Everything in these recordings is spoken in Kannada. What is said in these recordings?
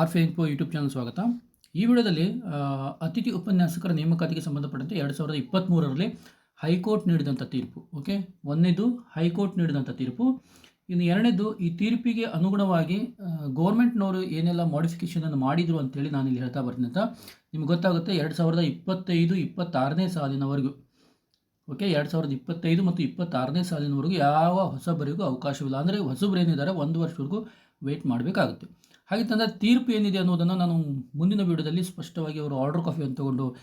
ಆರ್ ಇನ್ಫೋ ಯೂಟ್ಯೂಬ್ ಚಾನಲ್ ಸ್ವಾಗತ. ಈ ವಿಡಿಯೋದಲ್ಲಿ ಅತಿಥಿ ಉಪನ್ಯಾಸಕರ ನೇಮಕಾತಿಗೆ ಸಂಬಂಧಪಟ್ಟಂತೆ ಎರಡು ಸಾವಿರದ ಇಪ್ಪತ್ತ್ಮೂರರಲ್ಲಿ ಹೈಕೋರ್ಟ್ ನೀಡಿದಂಥ ತೀರ್ಪು ಓಕೆ ಒಂದನೇದು ಹೈಕೋರ್ಟ್ ನೀಡಿದಂಥ ತೀರ್ಪು. ಇನ್ನು ಎರಡನೇದು, ಈ ತೀರ್ಪಿಗೆ ಅನುಗುಣವಾಗಿ ಗೌರ್ಮೆಂಟ್ನವರು ಏನೆಲ್ಲ ಮಾಡಿಫಿಕೇಷನನ್ನು ಮಾಡಿದರು ಅಂತೇಳಿ ನಾನು ಇಲ್ಲಿ ಹೇಳ್ತಾ ಬರ್ತೀನಿ ಅಂತ ನಿಮ್ಗೆ ಗೊತ್ತಾಗುತ್ತೆ. ಎರಡು ಸಾವಿರದ ಇಪ್ಪತ್ತೈದು, ಇಪ್ಪತ್ತಾರನೇ ಸಾಲಿನವರೆಗೂ ಓಕೆ ಎರಡು ಸಾವಿರದ ಇಪ್ಪತ್ತೈದು ಮತ್ತು ಇಪ್ಪತ್ತಾರನೇ ಸಾಲಿನವರೆಗೂ ಯಾವ ಹೊಸಬರಿಗೂ ಅವಕಾಶವಿಲ್ಲ. ಅಂದರೆ ಹೊಸಬ್ರು ಏನಿದ್ದಾರೆ, ಒಂದು ವರ್ಷವರೆಗೂ ವೆಯ್ಟ್ ಮಾಡಬೇಕಾಗುತ್ತೆ. ಹಾಗಿತ್ತಂದರೆ ತೀರ್ಪು ಏನಿದೆ ಅನ್ನೋದನ್ನು ನಾನು ಮುಂದಿನ ವಿಡಿಯೋದಲ್ಲಿ ಸ್ಪಷ್ಟವಾಗಿ ಅವರು ಆರ್ಡರ್ ಕಾಫಿಯನ್ನು ತಗೊಂಡು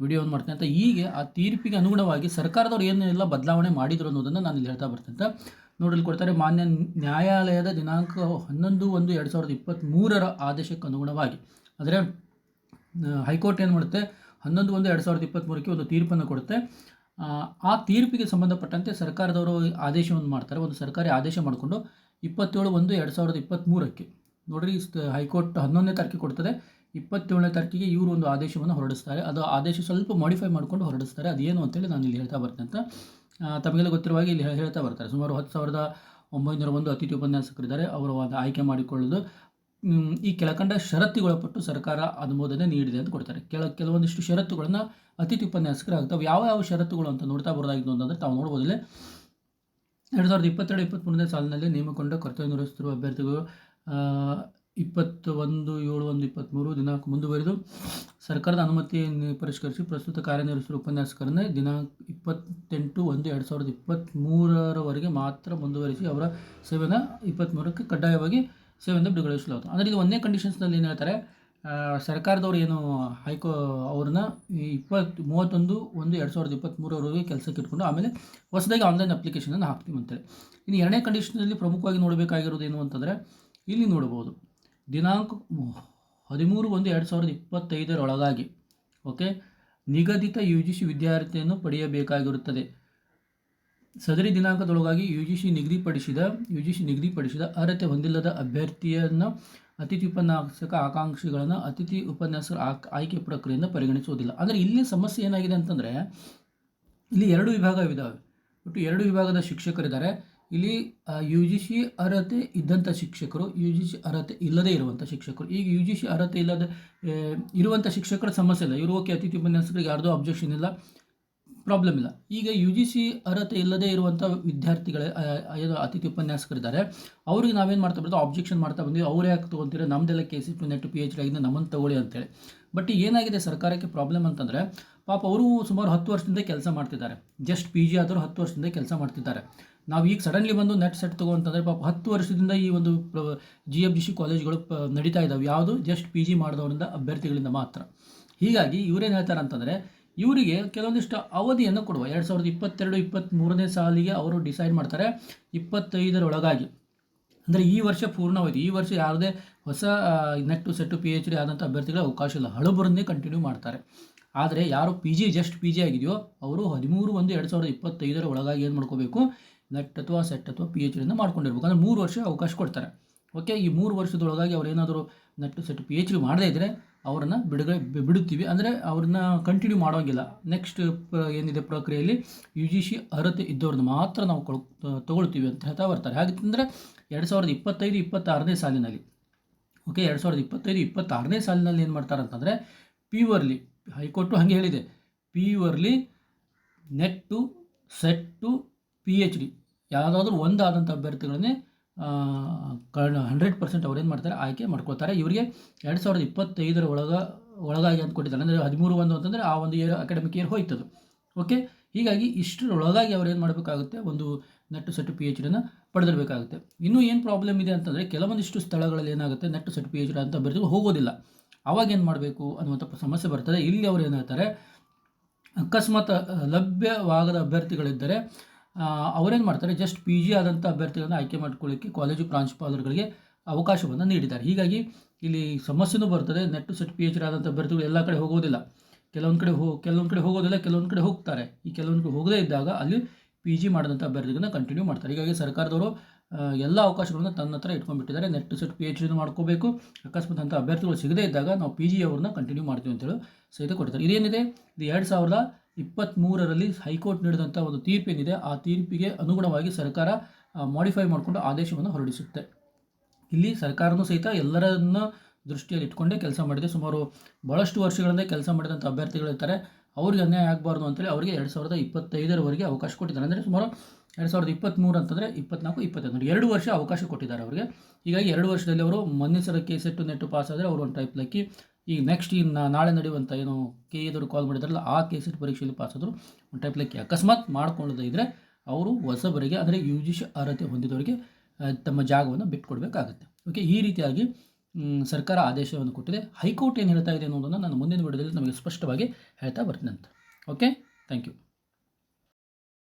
ವಿಡಿಯೋವನ್ನು ಮಾಡ್ತೇನೆ ಅಂತ ಹೀಗೆ ಆ ತೀರ್ಪಿಗೆ ಅನುಗುಣವಾಗಿ ಸರ್ಕಾರದವರು ಏನೆಲ್ಲ ಬದಲಾವಣೆ ಮಾಡಿದ್ರು ಅನ್ನೋದನ್ನು ನಾನು ಇಲ್ಲಿ ಹೇಳ್ತಾ ಬರ್ತೇನೆ ಅಂತ ನೋಡಲು ಕೊಡ್ತಾರೆ. ಮಾನ್ಯ ನ್ಯಾಯಾಲಯದ ದಿನಾಂಕ ಹನ್ನೊಂದು ಒಂದು ಎರಡು ಸಾವಿರದ ಇಪ್ಪತ್ತ್ಮೂರರ ಆದೇಶಕ್ಕೆ ಅನುಗುಣವಾಗಿ. ಅಂದರೆ ಹೈಕೋರ್ಟ್ ಏನು ಮಾಡುತ್ತೆ? ಹನ್ನೊಂದು ಒಂದು ಎರಡು ಸಾವಿರದ ಇಪ್ಪತ್ತ್ಮೂರಕ್ಕೆ ಒಂದು ತೀರ್ಪನ್ನು ಕೊಡುತ್ತೆ. ಆ, ತೀರ್ಪಿಗೆ ಸಂಬಂಧಪಟ್ಟಂತೆ ಸರ್ಕಾರದವರು ಆದೇಶವನ್ನು ಮಾಡ್ತಾರೆ. ಒಂದು ಸರ್ಕಾರಿ ಆದೇಶ ಮಾಡಿಕೊಂಡು ಇಪ್ಪತ್ತೇಳು ಒಂದು ಎರಡು ಸಾವಿರದ ಇಪ್ಪತ್ತ್ಮೂರಕ್ಕೆ ನೋಡ್ರಿ ಹೈಕೋರ್ಟ್ ಹನ್ನೊಂದನೇ ತಾರೀಕಿಗೆ ಕೊಡ್ತದೆ. ಇಪ್ಪತ್ತೇಳನೇ ತಾರೀಕಿಗೆ ಇವರು ಒಂದು ಆದೇಶವನ್ನು ಹೊರಡಿಸ್ತಾರೆ. ಅದು ಆದೇಶ ಸ್ವಲ್ಪ ಮಾಡಿಫೈ ಮಾಡಿಕೊಂಡು ಹೊರಡಿಸ್ತಾರೆ. ಅದೇನು ಅಂತೇಳಿ ನಾನು ಇಲ್ಲಿ ಹೇಳ್ತಾ ಬರ್ತೇನೆ ಅಂತ ತಮಗೆಲ್ಲ ಗೊತ್ತಿರುವ ಹಾಗೆ ಇಲ್ಲಿ ಹೇಳ್ತಾ ಬರ್ತಾರೆ. ಸುಮಾರು ಹತ್ತು ಸಾವಿರದ ಒಂಬೈನೂರ ಒಂದು ಅತಿಥಿ ಉಪನ್ಯಾಸಕರಿದ್ದಾರೆ. ಅವರು ಅದು ಆಯ್ಕೆ ಮಾಡಿಕೊಳ್ಳೋದು. ಈ ಕೆಳಕಂಡ ಷರತ್ತುಗೊಳಪಟ್ಟು ಸರ್ಕಾರ ಅನುಮೋದನೆ ನೀಡಿದೆ ಅಂತ ಕೊಡ್ತಾರೆ. ಕೆಲ ಕೆಲವೊಂದಿಷ್ಟು ಷರತ್ತುಗಳನ್ನು ಅತಿಥಿ ಉಪನ್ಯಾಸಕರು ಆಗ್ತವೆ ಯಾವ ಯಾವ ಷರತ್ತುಗಳು ಅಂತ ನೋಡ್ತಾ ಬರೋದಾಗಿದ್ದು ಅಂತಂದರೆ ತಾವು ನೋಡ್ಬೋದಿಲ್ಲ ಎರಡು ಸಾವಿರದ ಇಪ್ಪತ್ತೆರಡು ಇಪ್ಪತ್ತ್ಮೂರನೇ ಸಾಲಿನಲ್ಲಿ ನೇಮಕೊಂಡ ಕರ್ತವ್ಯ ನಿರ್ವಹಿಸುತ್ತಿರುವ ಅಭ್ಯರ್ಥಿಗಳು ಇಪ್ಪತ್ತು ಒಂದು, ಏಳು ಒಂದು ಇಪ್ಪತ್ತ್ಮೂರು ದಿನಾಂಕ ಮುಂದುವರೆದು ಸರ್ಕಾರದ ಅನುಮತಿಯನ್ನು ಪರಿಷ್ಕರಿಸಿ ಪ್ರಸ್ತುತ ಕಾರ್ಯನಿರ್ವಹಿಸಿರುವ ಉಪನ್ಯಾಸಕರನ್ನ ದಿನಾಂಕ ಇಪ್ಪತ್ತೆಂಟು ಒಂದು ಎರಡು ಸಾವಿರದ ಇಪ್ಪತ್ತ್ಮೂರರವರೆಗೆ ಮಾತ್ರ ಮುಂದುವರಿಸಿ ಅವರ ಸೇವೆಯನ್ನು ಇಪ್ಪತ್ತ್ಮೂರಕ್ಕೆ ಕಡ್ಡಾಯವಾಗಿ ಸೇವೆಯಿಂದ ಬಿಡುಗಡೆಗೊಳಿಸಲಾಗುತ್ತೆ ಅಂದರೆ ಇದು ಒಂದೇ ಕಂಡೀಷನ್ಸ್ನಲ್ಲಿ ಏನು ಹೇಳ್ತಾರೆ ಸರ್ಕಾರದವ್ರು ಏನು ಹೈಕೋ, ಅವ್ರನ್ನ ಇಪ್ಪತ್ತು, ಮೂವತ್ತೊಂದು ಒಂದು ಎರಡು ಸಾವಿರದ ಇಪ್ಪತ್ತ್ಮೂರವರೆಗೆ ಕೆಲಸಕ್ಕೆ ಇಟ್ಕೊಂಡು ಆಮೇಲೆ ಹೊಸದಾಗಿ ಆನ್ಲೈನ್ ಅಪ್ಲಿಕೇಶನನ್ನು ಹಾಕ್ತೀವಿ ಅಂತೇಳಿ. ಇನ್ನು ಎರಡನೇ ಕಂಡೀಷನಲ್ಲಿ ಪ್ರಮುಖವಾಗಿ ನೋಡಬೇಕಾಗಿರೋದು ಏನು ಅಂತಂದರೆ ಇಲ್ಲಿ ನೋಡ್ಬೋದು ದಿನಾಂಕ ಹದಿಮೂರು ಒಂದು ಎರಡು ಸಾವಿರದ ಇಪ್ಪತ್ತೈದರೊಳಗಾಗಿ ಓಕೆ ನಿಗದಿತ ಯು ಜಿ ಸಿ ವಿದ್ಯಾರ್ಥಿಯನ್ನು ಪಡೆಯಬೇಕಾಗಿರುತ್ತದೆ. ಸದರಿ ದಿನಾಂಕದೊಳಗಾಗಿ ಯು ಜಿ ಸಿ ನಿಗದಿಪಡಿಸಿದ ಯು ಜಿ ಸಿ ನಿಗದಿಪಡಿಸಿದ ಅರ್ಹತೆ ಹೊಂದಿಲ್ಲದ ಅಭ್ಯರ್ಥಿಯನ್ನು ಅತಿಥಿ ಉಪನ್ಯಾಸಕ ಆಕಾಂಕ್ಷಿಗಳನ್ನು ಅತಿಥಿ ಉಪನ್ಯಾಸಕರ ಆಕ್- ಆಯ್ಕೆ ಪ್ರಕ್ರಿಯೆಯನ್ನು ಪರಿಗಣಿಸುವುದಿಲ್ಲ. ಅಂದರೆ ಇಲ್ಲಿ ಸಮಸ್ಯೆ ಏನಾಗಿದೆ ಅಂತಂದರೆ, ಇಲ್ಲಿ ಎರಡು ವಿಭಾಗವಿದ್ದಾವೆ ಒಟ್ಟು ಎರಡು ವಿಭಾಗದ ಶಿಕ್ಷಕರಿದ್ದಾರೆ. ಇಲ್ಲಿ ಯು ಜಿ ಸಿ ಅರ್ಹತೆ ಇದ್ದಂಥ ಶಿಕ್ಷಕರು ಯು ಜಿ ಸಿ ಅರ್ಹತೆ ಇಲ್ಲದೇ ಇರುವಂಥ ಶಿಕ್ಷಕರು. ಈಗ ಯು ಜಿ ಸಿ ಅರ್ಹತೆ ಇಲ್ಲದೆ ಇರುವಂಥ ಶಿಕ್ಷಕರ ಸಮಸ್ಯೆ ಇಲ್ಲ. ಓಕೆ ಅತಿಥಿ ಉಪನ್ಯಾಸಕರಿಗೆ ಯಾರ್ದೂ ಅಬ್ಜೆಕ್ಷನ್ ಇಲ್ಲ ಪ್ರಾಬ್ಲಮ್ ಇಲ್ಲ. ಈಗ ಯು ಜಿ ಸಿ ಅರ್ಹತೆ ಇಲ್ಲದೇ ಇರುವಂಥ ವಿದ್ಯಾರ್ಥಿಗಳ ಅತಿಥಿ ಉಪನ್ಯಾಸಕರಿದ್ದಾರೆ. ಅವ್ರಿಗೆ ನಾವೇನು ಮಾಡ್ತಾ ಬರ್ತೀವಿ ಆಬ್ಜೆಕ್ಷನ್ ಮಾಡ್ತಾ ಬಂದಿವಿ. ಅವ್ರು ಯಾಕೆ ತೊಗೊಂತೀರ ನಮ್ಮದೆಲ್ಲ K C P net P H D ಆಗಿದೆ ನಮ್ಮನ್ನು ತಗೊಳ್ಳಿ ಅಂತೇಳಿ. ಬಟ್ ಏನಾಗಿದೆ? ಸರ್ಕಾರಕ್ಕೆ ಪ್ರಾಬ್ಲಮ್ ಅಂತಂದರೆ, ಪಾಪ ಅವರು ಸುಮಾರು ಹತ್ತು ವರ್ಷದಿಂದ ಕೆಲಸ ಮಾಡ್ತಿದ್ದಾರೆ. ಜಸ್ಟ್ ಪಿ ಜಿ ಆದರೂ ಹತ್ತು ವರ್ಷದಿಂದ ಕೆಲಸ ಮಾಡ್ತಿದ್ದಾರೆ. ನಾವು ಈಗ ಸಡನ್ಲಿ ಬಂದು ನೆಟ್ ಸೆಟ್ ಅಂತಂದರೆ ಪಾಪ ಹತ್ತು ವರ್ಷದಿಂದ ಈ ಒಂದು ಜಿ ಎಫ್ ಜಿ ಸಿ ಕಾಲೇಜ್ಗಳು ನಡೀತಾ ಇದ್ದಾವೆ ಯಾವುದು? ಜಸ್ಟ್ ಪಿ ಜಿ ಮಾಡಿದವರಿಂದ ಅಭ್ಯರ್ಥಿಗಳಿಂದ ಮಾತ್ರ. ಹೀಗಾಗಿ ಇವರೇನು ಹೇಳ್ತಾರೆ ಅಂತಂದರೆ ಇವರಿಗೆ ಕೆಲವೊಂದಿಷ್ಟು ಅವಧಿಯನ್ನು ಕೊಡುವ. ಎರಡು ಸಾವಿರದ ಇಪ್ಪತ್ತೆರಡು ಇಪ್ಪತ್ತ್ಮೂರನೇ ಸಾಲಿಗೆ ಅವರು ಡಿಸೈಡ್ ಮಾಡ್ತಾರೆ ಇಪ್ಪತ್ತೈದರೊಳಗಾಗಿ. ಅಂದರೆ ಈ ವರ್ಷ ಪೂರ್ಣವಾಯಿತು ಈ ವರ್ಷ ಯಾವುದೇ ಹೊಸ ನೆಟ್ಟು ಸೆಟ್ಟು ಪಿ ಎಚ್ ಡಿ ಆದಂಥ ಅಭ್ಯರ್ಥಿಗಳ ಅವಕಾಶ ಇಲ್ಲ ಹಳಬರನ್ನೇ ಕಂಟಿನ್ಯೂ ಮಾಡ್ತಾರೆ. ಆದರೆ ಯಾರು P G just P G ಆಗಿದೆಯೋ, ಅವರು ಹದಿಮೂರು ಒಂದು ಎರಡು ಸಾವಿರದ ಇಪ್ಪತ್ತೈದರ ಒಳಗಾಗಿ ಏನು ಮಾಡ್ಕೋಬೇಕು? ನೆಟ್ ಅಥವಾ ಸೆಟ್ ಅಥವಾ ಪಿ ಎಚ್ ಡಿನ ಮಾಡ್ಕೊಂಡಿರ್ಬೇಕು. ಅಂದರೆ ಮೂರು ವರ್ಷ ಅವಕಾಶ ಕೊಡ್ತಾರೆ. ಓಕೆ ಈ ಮೂರು ವರ್ಷದೊಳಗಾಗಿ ಅವ್ರು ಏನಾದರೂ net set P H D ಮಾಡದೇ ಇದ್ದರೆ ಅವರನ್ನು ಬಿಡುಗಡೆ ಬಿಡುತ್ತೀವಿ. ಅಂದರೆ ಅವ್ರನ್ನ ಕಂಟಿನ್ಯೂ ಮಾಡೋಂಗಿಲ್ಲ. ನೆಕ್ಸ್ಟ್ ಏನಿದೆ ಪ್ರಕ್ರಿಯೆಯಲ್ಲಿ ಯು ಜಿ ಸಿ ಅರ್ಹತೆ ಇದ್ದವ್ರನ್ನ ಮಾತ್ರ ನಾವು ಕೊಳ್ ತೊಗೊಳ್ತೀವಿ ಅಂತ ಹೇಳ್ತಾ ಬರ್ತಾರೆ. ಹಾಗಂದರೆ ಎರಡು ಸಾವಿರದ ಇಪ್ಪತ್ತೈದು, ಇಪ್ಪತ್ತಾರನೇ ಸಾಲಿನಲ್ಲಿ ಓಕೆ ಎರಡು ಸಾವಿರದ ಇಪ್ಪತ್ತೈದು, ಇಪ್ಪತ್ತಾರನೇ ಸಾಲಿನಲ್ಲಿ ಏನು ಮಾಡ್ತಾರೆ ಅಂತಂದರೆ ಪ್ಯೂರ್ಲಿ ಹೈಕೋರ್ಟು ಹಾಗೆ ಹೇಳಿದೆ. ಪ್ಯೂರ್ಲಿ ನೆಟ್ಟು ಸೆಟ್ಟು ಪಿ ಎಚ್ ಡಿ ಯಾವುದಾದ್ರೂ ಒಂದಾದಂಥ ಅಭ್ಯರ್ಥಿಗಳನ್ನೇ ಹಂಡ್ರೆಡ್ ಪರ್ಸೆಂಟ್ ಅವ್ರು ಏನು ಮಾಡ್ತಾರೆ? ಆಯ್ಕೆ ಮಾಡ್ಕೊಳ್ತಾರೆ. ಇವರಿಗೆ ಎರಡು ಸಾವಿರದ ಇಪ್ಪತ್ತೈದರ ಒಳಗ, ಒಳಗಾಗಿ ಅಂತ ಕೊಟ್ಟಿದ್ದಾರೆ ಅಂದರೆ ಹದಿಮೂರು ಒಂದು ಅಂತಂದರೆ ಆ ಒಂದು ಇಯರ್ ಅಕಾಡೆಮಿಕ್ ಇಯರ್ ಹೋಯ್ತದು. ಓಕೆ ಹೀಗಾಗಿ ಇಷ್ಟರೊಳಗಾಗಿ ಅವ್ರು ಏನು ಮಾಡಬೇಕಾಗುತ್ತೆ? ಒಂದು ನೆಟ್ಟು ಸೆಟ್ಟು ಪಿ ಎಚ್ ಡಿನ ಪಡೆದಿರಬೇಕಾಗುತ್ತೆ ಇನ್ನೂ ಏನು ಪ್ರಾಬ್ಲಮ್ ಇದೆ ಅಂತಂದರೆ ಕೆಲವೊಂದಿಷ್ಟು ಸ್ಥಳಗಳಲ್ಲಿ ಏನಾಗುತ್ತೆ? ನೆಟ್ಟು ಸೆಟ್ ಪಿ ಎಚ್ ಡಿ ಅಂತ ಬರೆದು ಹೋಗೋದಿಲ್ಲ. ಅವಾಗ ಏನು ಮಾಡಬೇಕು ಅನ್ನುವಂಥ ಸಮಸ್ಯೆ ಬರ್ತದೆ. ಇಲ್ಲಿ ಅವ್ರು ಏನು ಹೇಳ್ತಾರೆ? ಅಕಸ್ಮಾತ್ ಲಭ್ಯವಾಗದ ಅಭ್ಯರ್ಥಿಗಳಿದ್ದರೆ ಅವರೇನು ಮಾಡ್ತಾರೆ? ಜಸ್ಟ್ ಪಿ ಜಿ ಆದಂಥ ಅಭ್ಯರ್ಥಿಗಳನ್ನು ಆಯ್ಕೆ ಮಾಡ್ಕೊಳ್ಳಿಕ್ಕೆ ಕಾಲೇಜು ಪ್ರಾಂಶುಪಾಲರುಗಳಿಗೆ ಅವಕಾಶವನ್ನು ನೀಡಿದ್ದಾರೆ. ಹೀಗಾಗಿ ಇಲ್ಲಿ ಸಮಸ್ಯೆನೂ ಬರ್ತದೆ. ನೆಟ್ಟು ಸೆಟ್ ಪಿ ಎಚ್ ಡಿ ಆದಂಥ ಅಭ್ಯರ್ಥಿಗಳು ಎಲ್ಲ ಕಡೆ ಹೋಗೋದಿಲ್ಲ. ಕೆಲವೊಂದು ಕಡೆ ಹೋ, ಕೆಲವೊಂದು ಕಡೆ ಹೋಗೋದಿಲ್ಲ, ಕೆಲವೊಂದು ಕಡೆ ಹೋಗ್ತಾರೆ. ಈ ಕೆಲವೊಂದು ಕಡೆ ಹೋಗದೇ ಇದ್ದಾಗ ಅಲ್ಲಿ ಪಿ ಜಿ ಮಾಡಿದಂಥ ಅಭ್ಯರ್ಥಿಗಳನ್ನ ಕಂಟಿನ್ಯೂ ಮಾಡ್ತಾರೆ. ಹೀಗಾಗಿ ಸರ್ಕಾರದವರು ಎಲ್ಲ ಅವಕಾಶಗಳನ್ನು ತನ್ನ ಹತ್ರ ಇಟ್ಕೊಂಡ್ಬಿಟ್ಟಿದ್ದಾರೆ. ನೆಟ್ ಸೆಟ್ ಪಿ ಎಚ್ ಡಿನೂ ಮಾಡ್ಕೋಬೇಕು. ಅಕಸ್ಮಾತ್ ಅಂಥ ಅಭ್ಯರ್ಥಿಗಳು ಸಿಗದೇ ಇದ್ದಾಗ ನಾವು ಪಿ ಜಿ ಅವ್ರನ್ನ ಕಂಟಿನ್ಯೂ ಮಾಡ್ತೀವಿ ಅಂತೇಳಿ ಸಹಿತ ಕೊಡ್ತಾರೆ. ಇದೇನಿದೆ? ಇದು ಎರಡು ಸಾವಿರದ ಇಪ್ಪತ್ತ್ಮೂರರಲ್ಲಿ ಹೈಕೋರ್ಟ್ ನೀಡಿದಂಥ ಒಂದು ತೀರ್ಪೇನಿದೆ. ಆ ತೀರ್ಪಿಗೆ ಅನುಗುಣವಾಗಿ ಸರ್ಕಾರ ಮಾಡಿಫೈ ಮಾಡಿಕೊಂಡು ಆದೇಶವನ್ನು ಹೊರಡಿಸುತ್ತೆ. ಇಲ್ಲಿ ಸರ್ಕಾರನೂ ಸಹಿತ ಎಲ್ಲರನ್ನ ದೃಷ್ಟಿಯಲ್ಲಿ ಇಟ್ಕೊಂಡೇ ಕೆಲಸ ಮಾಡಿದೆ. ಸುಮಾರು ಭಾಳಷ್ಟು ವರ್ಷಗಳಿಂದ ಕೆಲಸ ಮಾಡಿದಂಥ ಅಭ್ಯರ್ಥಿಗಳಿರ್ತಾರೆ. ಅವ್ರಿಗೆ ಅನ್ಯಾಯ ಆಗಬಾರ್ದು ಅಂತೇಳಿ ಅವರಿಗೆ ಎರಡು ಸಾವಿರದ ಇಪ್ಪತ್ತೈದರವರೆಗೆ ಅವಕಾಶ ಕೊಟ್ಟಿದ್ದಾರೆ. ಅಂದರೆ ಸುಮಾರು ಎರಡು ಸಾವಿರದ ಇಪ್ಪತ್ತ್ಮೂರು ಅಂತಂದರೆ ಇಪ್ಪತ್ನಾಲ್ಕು, ಇಪ್ಪತ್ತೈದು, ಎರಡು ವರ್ಷ ಅವಕಾಶ ಕೊಟ್ಟಿದ್ದಾರೆ ಅವರಿಗೆ. ಹೀಗಾಗಿ ಎರಡು ವರ್ಷದಲ್ಲಿ ಅವರು ಮನ್ನಿಸರ ಕೇಸೆಟ್ಟು ನೆಟ್ಟು ಪಾಸ್ ಆದರೆ ಅವರು ಒಂದು ಟೈಪ್ ಲಕ್ಕಿ ಈಗ ನೆಕ್ಸ್ಟ್ ಈ ನಾಳೆ ನಡೆಯುವಂಥ ಏನು ಕೆ ಎದವರು ಕಾಲ್ ಮಾಡಿದಾರಲ್ಲ, ಆ ಕೆ ಸೆಟ್ ಪರೀಕ್ಷೆಯಲ್ಲಿ ಪಾಸ್ ಆದರು, ಒಂದು ಟೈಪ್ ಲೈಕ್ ಅಕಸ್ಮಾತ್ ಮಾಡ್ಕೊಳ್ಳದೇ ಇದ್ದರೆ ಅವರು ಹೊಸಬರಿಗೆ, ಅಂದರೆ ಯು ಜಿ ಸಿ ಅರ್ಹತೆ ಹೊಂದಿದವರಿಗೆ ತಮ್ಮ ಜಾಗವನ್ನು ಬಿಟ್ಟುಕೊಡ್ಬೇಕಾಗುತ್ತೆ ಓಕೆ ಈ ರೀತಿಯಾಗಿ ಸರ್ಕಾರ ಆದೇಶವನ್ನು ಕೊಟ್ಟಿದೆ. ಹೈಕೋರ್ಟ್ ಏನು ಹೇಳ್ತಾ ಇದೆ ಅನ್ನೋದನ್ನು ನಾನು ಮುಂದಿನ ವಿಡಿಯೋದಲ್ಲಿ ನಮಗೆ ಸ್ಪಷ್ಟವಾಗಿ ಹೇಳ್ತಾ ಬರ್ತೀನಿ ಅಂತ. Okay thank you